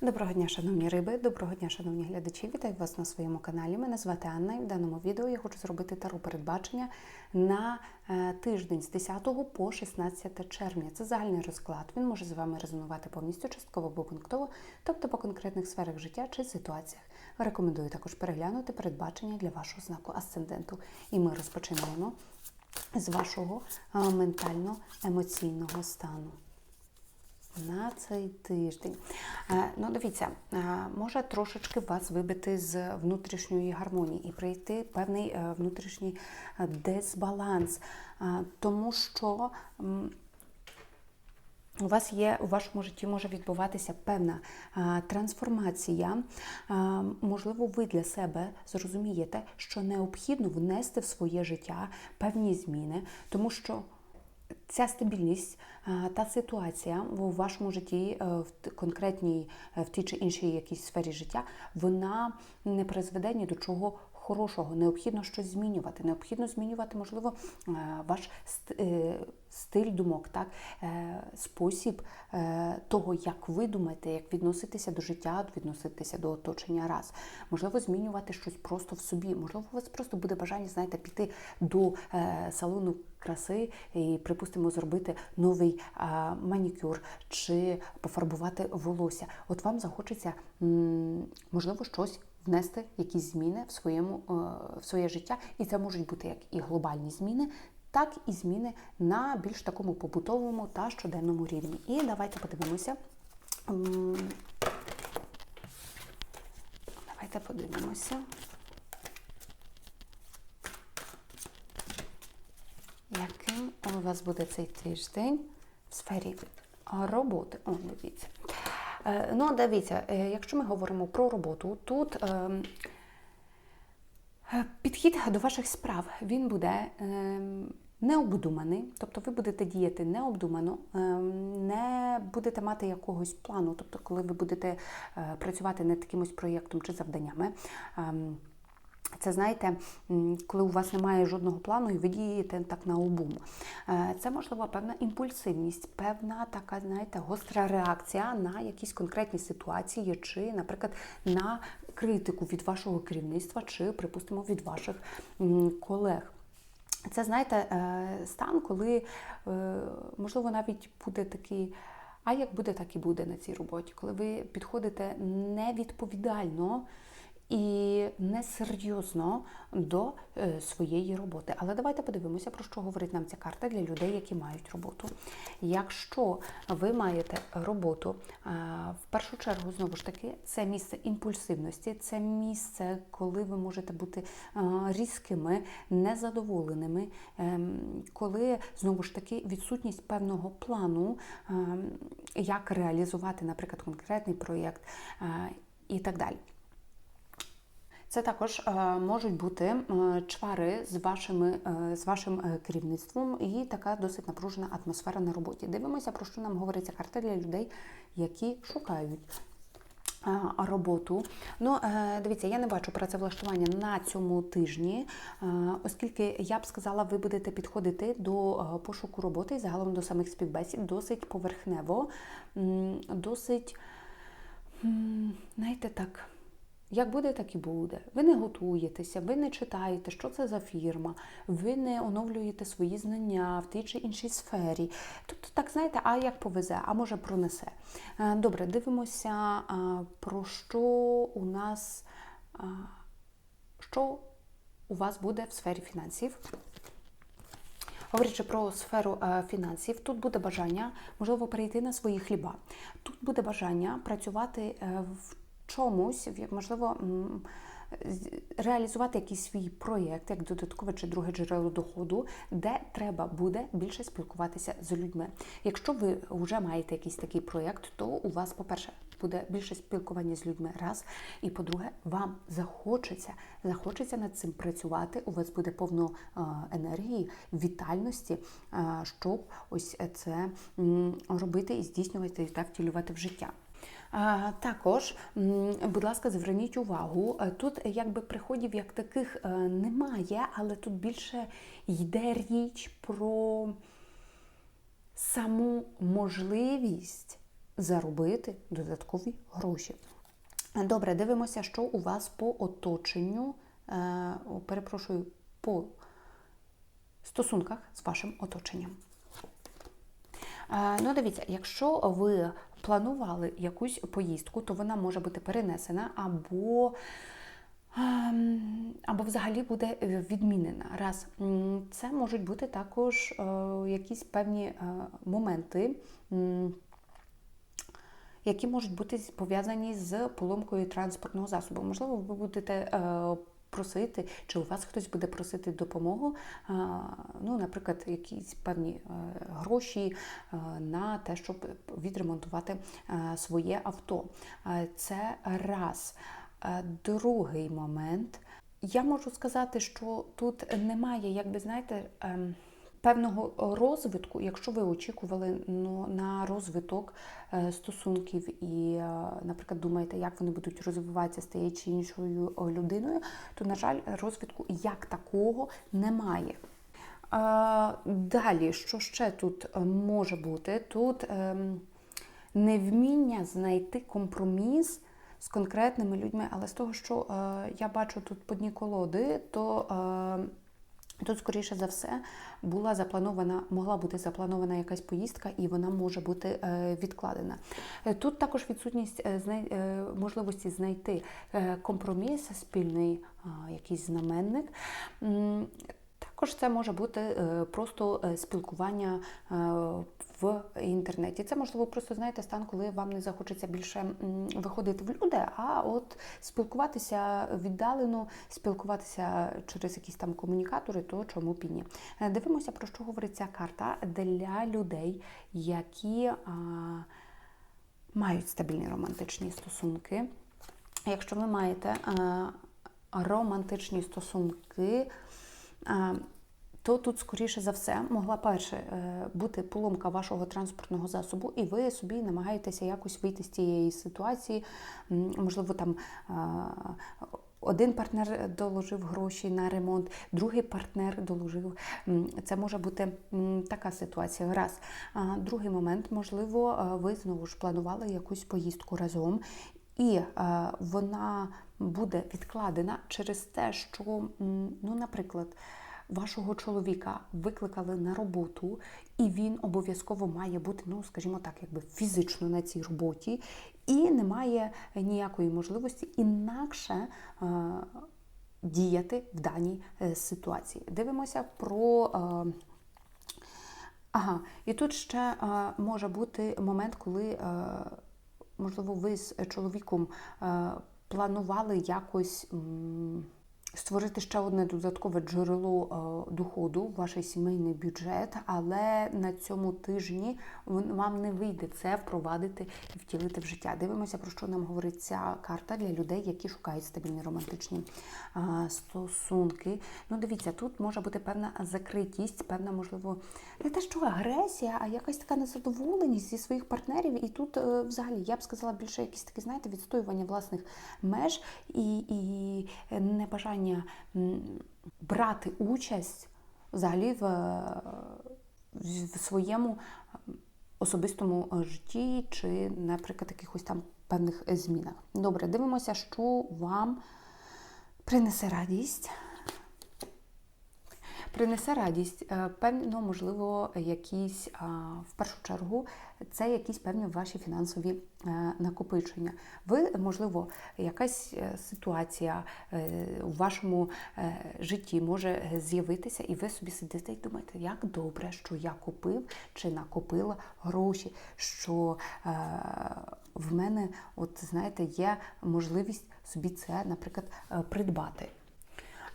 Доброго дня, шановні риби, доброго дня, шановні глядачі. Вітаю вас на своєму каналі. Мене звати Анна і в даному відео я хочу зробити тару передбачення на е, тиждень з 10 по 16 червня. Це загальний розклад. Він може з вами резонувати повністю, частково або пунктово, тобто по конкретних сферах життя чи ситуаціях. Рекомендую також переглянути передбачення для вашого знаку асценденту. І ми розпочинаємо з вашого е, ментально-емоційного стану на цей тиждень. Е, Ну, дивіться, е, може трошечки вас вибити з внутрішньої гармонії і прийти певний е, внутрішній дисбаланс, тому що. у вас є у вашому житті може відбуватися певна а, трансформація. А, можливо, ви для себе зрозумієте, що необхідно внести в своє життя певні зміни, тому що ця стабільність та ситуація в вашому житті е, в конкретній е, в тій чи іншій якійсь сфері життя, вона не призведе ні до чого. Хорошого, необхідно щось змінювати. Необхідно змінювати, можливо, е, ваш е, стиль думок, так, е, спосіб того, як ви думаєте, як відноситися до життя, відноситися до оточення раз. Можливо, змінювати щось просто в собі. Можливо, у вас просто буде бажання, знаєте, піти до салону краси і, припустимо, зробити новий а, манікюр чи пофарбувати волосся. От вам захочеться, можливо, щось внести, якісь зміни в своєму е, в своє життя, і це можуть бути як і глобальні зміни. Так і зміни на більш такому побутовому та щоденному рівні. І давайте подивимося. Давайте подивимося. Яким у вас буде цей тиждень в сфері роботи? О, дивіться. Е, Ну, дивіться, е, якщо ми говоримо про роботу, тут ем, е, підхід до ваших справ він буде ем, необдуманий, тобто ви будете діяти необдумано, ем, не будете мати якогось плану, тобто, коли ви будете працювати над якимось проєктом чи завданнями. Це знаєте, коли у вас немає жодного плану і ви дієте так на обум. Е, Це можливо певна імпульсивність, певна така, знаєте, гостра реакція на якісь конкретні ситуації, чи, наприклад, на критику від вашого керівництва, чи, припустимо, від ваших колег. Це, знаєте, е, стан, коли, е, можливо, навіть буде такий. А як буде, так і буде на цій роботі, коли ви підходите невідповідально і несерйозно до е, своєї роботи. Але давайте подивимося, про що говорить нам ця карта для людей, які мають роботу. Якщо ви маєте роботу, е, в першу чергу, знову ж таки, це місце імпульсивності, це місце, коли ви можете бути е, різкими, незадоволеними, ем, коли знову ж таки відсутність певного плану, ем, як реалізувати, наприклад, конкретний проєкт і так далі. Це також е, можуть бути е, чвари з вашими е, з вашим керівництвом і така досить напружена атмосфера на роботі. Дивимося, про що нам говориться карта для людей, які шукають. Роботу. Ну, дивіться, я не бачу працевлаштування на цьому тижні, оскільки я б сказала, ви будете підходити до пошуку роботи і загалом до самих співбесід досить поверхнево, досить, знаєте, так. Як буде, так і буде. Ви не готуєтеся, ви не читаєте, що це за фірма, ви не оновлюєте свої знання в тій чи іншій сфері. Тобто, так знаєте, а як повезе, а може пронесе. Е, Добре, дивимося, про що у нас, що у вас буде в сфері фінансів. Говорячи про сферу е, фінансів, тут буде бажання, можливо, перейти на свої хліба. Тут буде бажання працювати е, в чомусь, можливо, реалізувати якийсь свій проєкт, як додаткове чи друге джерело доходу, де треба буде більше спілкуватися з людьми. Якщо ви вже маєте якийсь такий проєкт, то у вас, по-перше, буде більше спілкування з людьми раз, і по-друге, вам захочеться, захочеться над цим працювати. У вас буде повно е, енергії, вітальності, е, щоб ось це робити і здійснювати та втілювати в життя. Також, будь ласка, зверніть увагу, е, тут якби приходів як таких е, немає, але тут більше йде річ про саму можливість заробити додаткові гроші. Добре, дивимося, що у вас по оточенню, е, перепрошую, по стосунках з вашим оточенням. Е, Ну, дивіться, якщо ви планували якусь поїздку, то вона може бути перенесена або, ем, або взагалі буде відмінена. Раз. Це можуть бути також е, якісь певні моменти. Які можуть бути пов'язані з поломкою транспортного засобу. Можливо, ви будете е, просити, чи у вас хтось буде просити допомогу, е, ну, наприклад, якісь певні е, гроші на те, щоб відремонтувати своє авто. Це раз. Другий момент. Я можу сказати, що тут немає, як би знаєте, ем, певного розвитку, якщо ви очікували ну, на розвиток е, стосунків і, е, наприклад, думаєте, як вони будуть розвиватися з тією чи іншою е, людиною, то, на жаль, розвитку як такого немає. Е, Далі, що ще тут е, може бути? Тут ем, невміння знайти компроміс з конкретними людьми, але з того, що е, я бачу тут по дні колоди, то е, Тут, скоріше за все, була запланована, могла бути запланована якась поїздка, і вона може бути е, відкладена. Е, Тут також відсутність е, можливості знайти компроміс, спільний якийсь знаменник. Також це може бути просто спілкування в інтернеті. Це можливо просто знаєте стан, коли вам не захочеться більше виходити в люди, а от спілкуватися віддалено, спілкуватися через якісь там комунікатори, то чому б і ні. Е, Дивимося, про що говорить ця карта для людей, які а, мають стабільні романтичні стосунки. Якщо ви маєте а, романтичні стосунки, а, то тут, скоріше за все, могла перше е, бути поломка вашого транспортного засобу, і ви собі намагаєтеся якось вийти з цієї ситуації. Можливо, там один партнер доложив гроші на ремонт, другий партнер доложив. Це може бути така ситуація. Раз. А другий момент, можливо, е, ви знову ж планували якусь поїздку разом, і е, вона буде відкладена через те, що, ну, наприклад, вашого чоловіка викликали на роботу, і він обов'язково має бути, ну скажімо так, якби фізично на цій роботі, і немає ніякої можливості інакше е, діяти в даній е, ситуації. Дивимося про. Е, Ага, і тут ще може бути момент, коли, можливо, ви з чоловіком планували якось створити ще одне додаткове джерело е, доходу в ваш сімейний бюджет, але на цьому тижні вам не вийде це впровадити і втілити в життя. Дивимося, про що нам говорить ця карта для людей, які шукають стабільні романтичні е, стосунки. Ну, дивіться, тут може бути певна закритість, певна, можливо, не те, що агресія, а якась така незадоволеність зі своїх партнерів. І тут, е, взагалі, я б сказала, більше якісь такі, знаєте, відстоювання власних меж і, і небажання м, брати участь взагалі в, в своєму особистому е, житті чи, наприклад, якихось там певних змінах. Добре, дивимося, що вам принесе радість. Принесе радість, Е, певно, можливо, якісь в першу чергу це якісь певні ваші фінансові е, накопичення. Ви, можливо, якась е, ситуація у вашому житті може з'явитися, і ви собі сидите і думаєте, як добре, що я купив чи накопила гроші, що в мене, от знаєте, є можливість собі це, наприклад, придбати.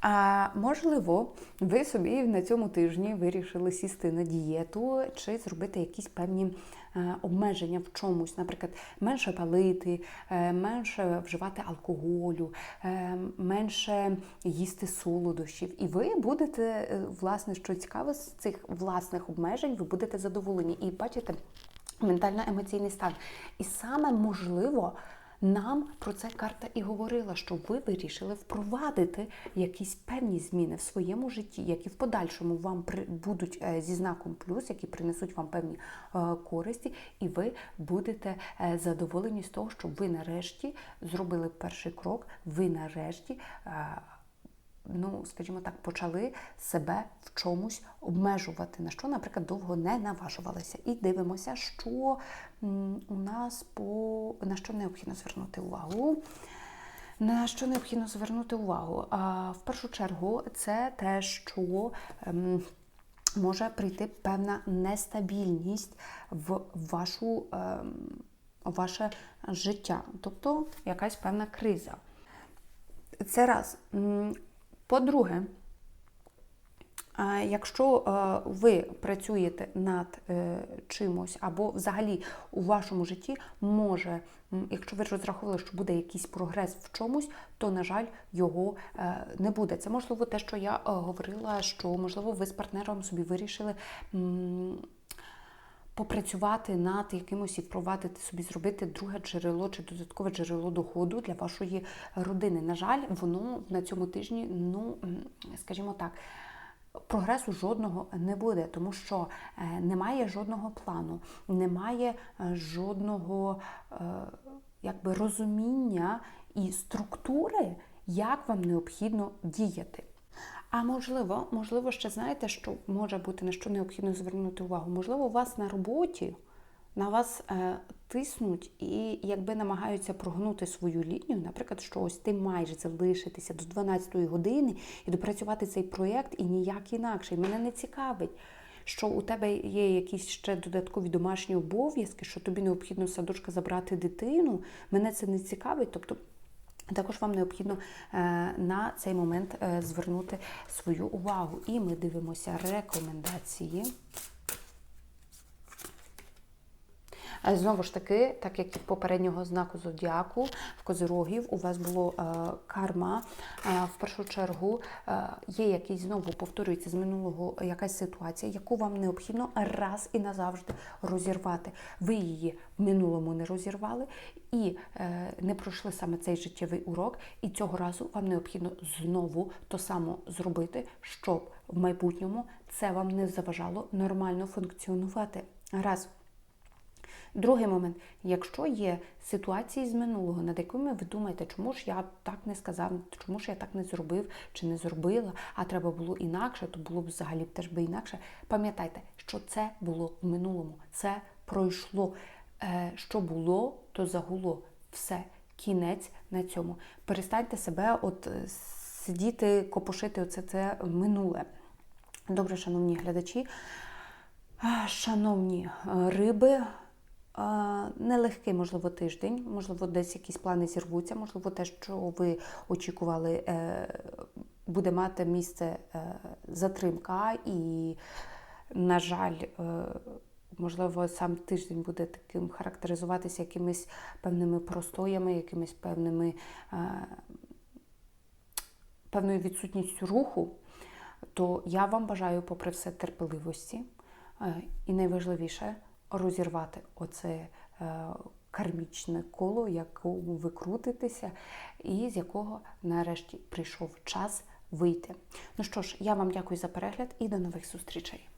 А можливо, ви собі на цьому тижні вирішили сісти на дієту чи зробити якісь певні е, обмеження в чомусь, наприклад, менше палити, е, менше вживати алкоголю, е, менше їсти солодощів. І ви будете, власне, що цікаво з цих власних обмежень, ви будете задоволені. І бачите, ментально-емоційний стан. І саме можливо. Нам про це карта і говорила, що ви вирішили впровадити якісь певні зміни в своєму житті, які в подальшому вам будуть е, зі знаком плюс, які принесуть вам певні е, користі, і ви будете е, задоволені з того, що ви нарешті зробили перший крок, ви нарешті. Ну, скажімо так, почали себе в чомусь обмежувати, на що, наприклад, довго не наважувалися. І дивимося, що у нас по на що необхідно звернути увагу. На що необхідно звернути увагу? А, в першу чергу, це те, що ем, може прийти певна нестабільність в вашу, ем, ваше життя, тобто якась певна криза. Це раз. По-друге, Якщо е, ви працюєте над е, чимось, або взагалі у вашому житті може, якщо ви розраховували, що буде якийсь прогрес в чомусь, то, на жаль, його е, не буде. Це можливо те, що я е, говорила, що можливо ви з партнером собі вирішили. Попрацювати над якимось і впровадити собі, зробити друге джерело чи додаткове джерело доходу для вашої родини. На жаль, воно на цьому тижні, ну скажімо так. Прогресу жодного не буде, тому що е, немає жодного плану, немає е, жодного е, якби, розуміння і структури, як вам необхідно діяти. А можливо, можливо, ще знаєте, що може бути на що необхідно звернути увагу? Можливо, у вас на роботі на вас е, тиснуть і якби намагаються прогнути свою лінію, наприклад, що ось ти маєш залишитися до 12-ї години і допрацювати цей проєкт і ніяк інакше. І мене не цікавить. Що у тебе є якісь ще додаткові домашні обов'язки, що тобі необхідно з садочка забрати дитину, мене це не цікавить. Тобто також вам необхідно е, на цей момент е, звернути свою увагу. І ми дивимося рекомендації. Е, Знову ж таки, так як і попереднього знаку зодіаку, в козирогів у вас було е, карма. Е, в першу чергу е, є якийсь знову повторюється з минулого якась ситуація, яку вам необхідно раз і назавжди розірвати. Ви її в минулому не розірвали і не пройшли саме цей життєвий урок. І цього разу вам необхідно знову то само зробити, щоб в майбутньому це вам не заважало нормально функціонувати. Раз. Другий момент, якщо є ситуації з минулого, над якими ви думаєте, чому ж я так не сказав, чому ж я так не зробив чи не зробила, а треба було інакше, то було б взагалі теж би інакше. Пам'ятайте, що це було в минулому, це пройшло. Е, Що було, то загуло. Все, кінець на цьому. Перестаньте себе от е, сидіти, копошити оце це минуле. Добре, шановні глядачі. Шановні е, риби, нелегкий, можливо, тиждень, можливо, десь якісь плани зірвуться, можливо, те, що ви очікували, е, буде мати місце е, затримка, і, на жаль, е, можливо, сам тиждень буде таким характеризуватися якимись певними простоями, якимись певними, певною відсутністю руху, то я вам бажаю, попри все, терпеливості. І найважливіше розірвати оце е, кармічне коло, якому ви крутитеся, і з якого нарешті прийшов час вийти. Ну що ж, я вам дякую за перегляд і до нових зустрічей.